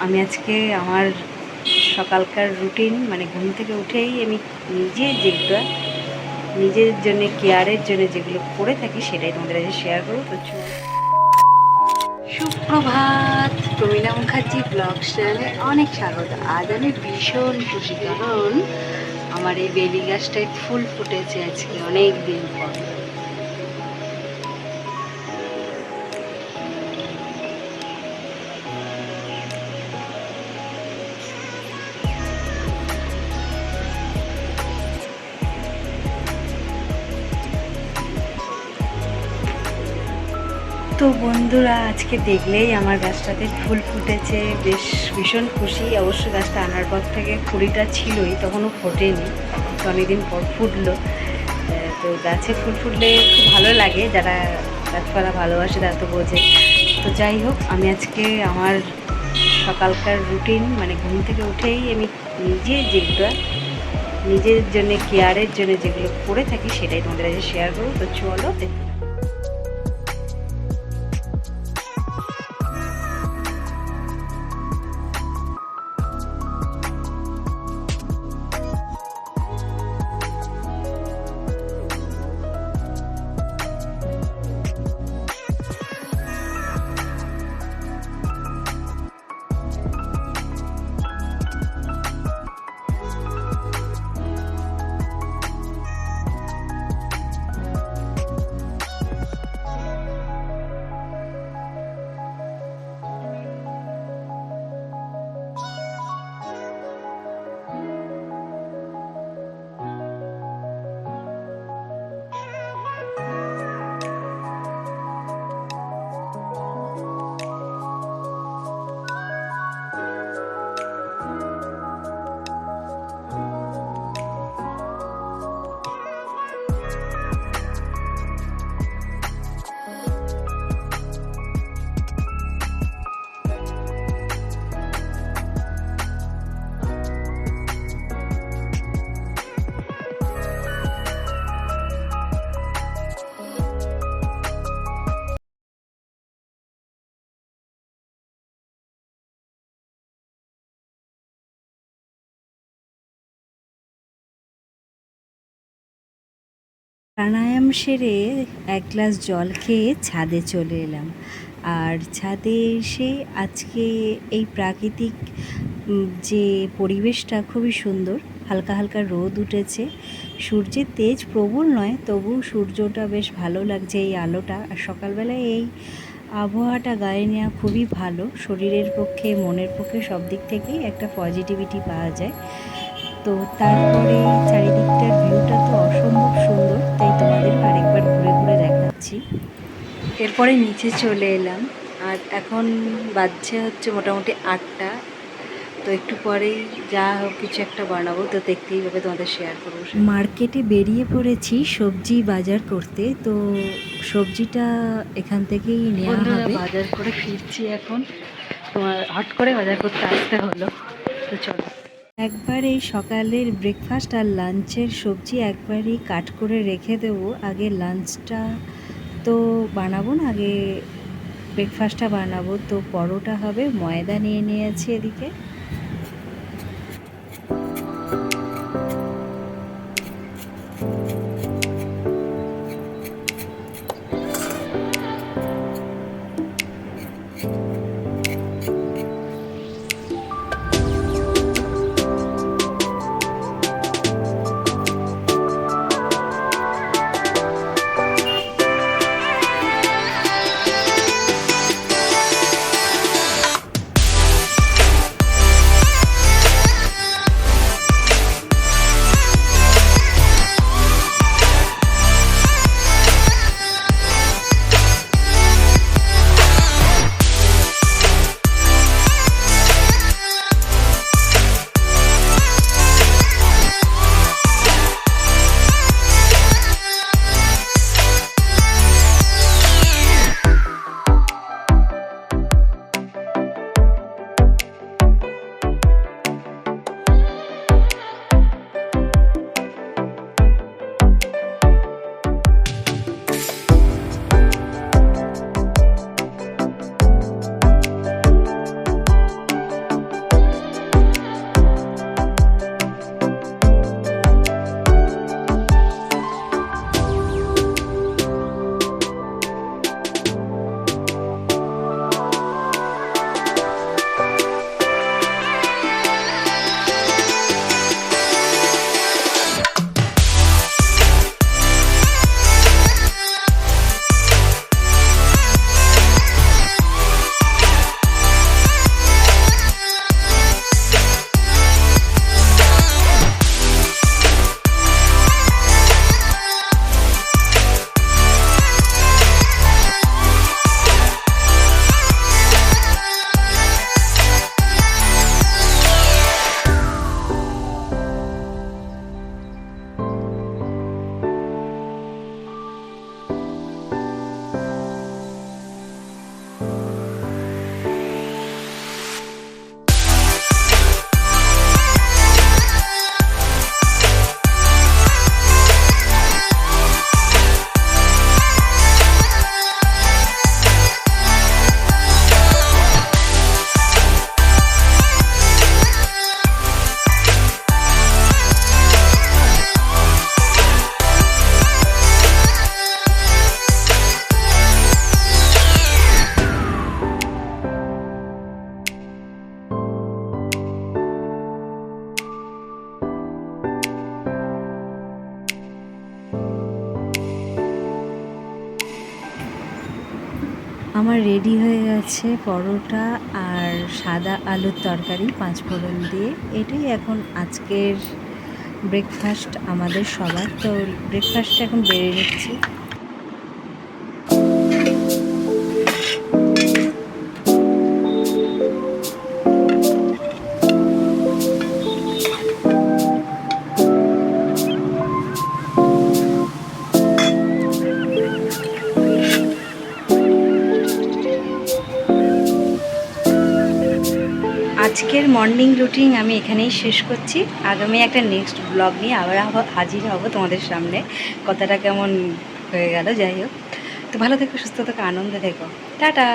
আমি আজকে আমার সকালকার রুটিন মানে ঘুম থেকে উঠেই আমি নিজে যেগুলো, নিজের জন্য কেয়ারের জন্য যেগুলো করে থাকি সেটাই তোমাদের কাছে শেয়ার করব। তো। সুপ্রভাত প্রমীলা মুখার্জি ব্লগ চ্যানেলে অনেক স্বাগত। আজ আমি ভীষণ খুশি, কারণ আমার এই বেলি গাছটায় ফুল ফুটেছে আজকে অনেক দিন পর। তো বন্ধুরা, আজকে দেখলেই আমার গাছটাতে ফুল ফুটেছে। বেশ ভীষণ খুশি। অবশ্য গাছটা আনার পর থেকে কুড়িটা ছিলই, তখনও ফোটেনি। তো অনেকদিন পর ফুটলো। তো গাছে ফুল ফুটলে খুব ভালো লাগে। যারা গাছপালা ভালোবাসে তারা তো বোঝে। তো যাই হোক, আমি আজকে আমার সকালকার রুটিন মানে ঘুম থেকে উঠেই আমি নিজে যেগুলো, নিজের জন্য, কেয়ারের জন্য যেগুলো করে থাকি, সেটাই তোমাদের কাছে শেয়ার করব। তো চলো দেখতে প্রাণায়াম সেরে এক গ্লাস জল খেয়ে ছাদে চলে এলাম। আর ছাদে এসে আজকে এই প্রাকৃতিক যে পরিবেশটা খুবই সুন্দর, হালকা হালকা রোদ উঠেছে। সূর্যের তেজ প্রবল নয়, তবু সূর্যটা বেশ ভালো লাগছে এই আলোটা। আর সকালবেলায় এই আবহাওয়াটা গায়ে নেওয়া খুবই ভালো। শরীরের পক্ষে, মনের পক্ষে সব দিক থেকেই একটা পজিটিভিটি পাওয়া যায়। তো তারপরে চারিদিকটার ভিউটা তো অসম্ভব সুন্দর তাই তোমাদের আরেকবার ঘুরে ঘুরে দেখাচ্ছি। এরপরে নিচে চলে এলাম আর এখন বাজছে হচ্ছে মোটামুটি আটটা। তো একটু পরেই যা হোক কিছু একটা বানাবো তো দেখতেই হবে তোমাদের শেয়ার করব। মার্কেটে বেরিয়ে পড়েছি সবজি বাজার করতে তো সবজিটা এখান থেকেই নেওয়া হবে। বাজার করে ফিরছি এখন। তোমার হট করে বাজার করতে আসতে হলো। তো চলো। একবার এই সকালের ব্রেকফাস্ট আর লাঞ্চের সবজি একবারই কাট করে রেখে দেবো। আগে লাঞ্চটা তো বানাবো না, আগে ব্রেকফাস্টটা বানাবো। তো পরোটা হবে, ময়দা নিয়ে নিয়েছি এদিকে। আমার রেডি হয়ে গেছে পরোটা আর সাদা আলুর তরকারি, পাঁচ ফোড়ন দিয়ে। এটাই এখন আজকের ব্রেকফাস্ট আমাদের সবার। তো ব্রেকফাস্টটা এখন বেড়ে নিচ্ছি। আজকের মর্নিং রুটিন আমি এখানেই শেষ করছি। আগামী একটা নেক্সট ব্লগ নিয়ে আবার হাজির হব তোমাদের সামনে। কথাটা কেমন হয়ে গেল, যাই হোক। তো ভালো থেকো, সুস্থ থেকো, আনন্দে থেকো। টাটা!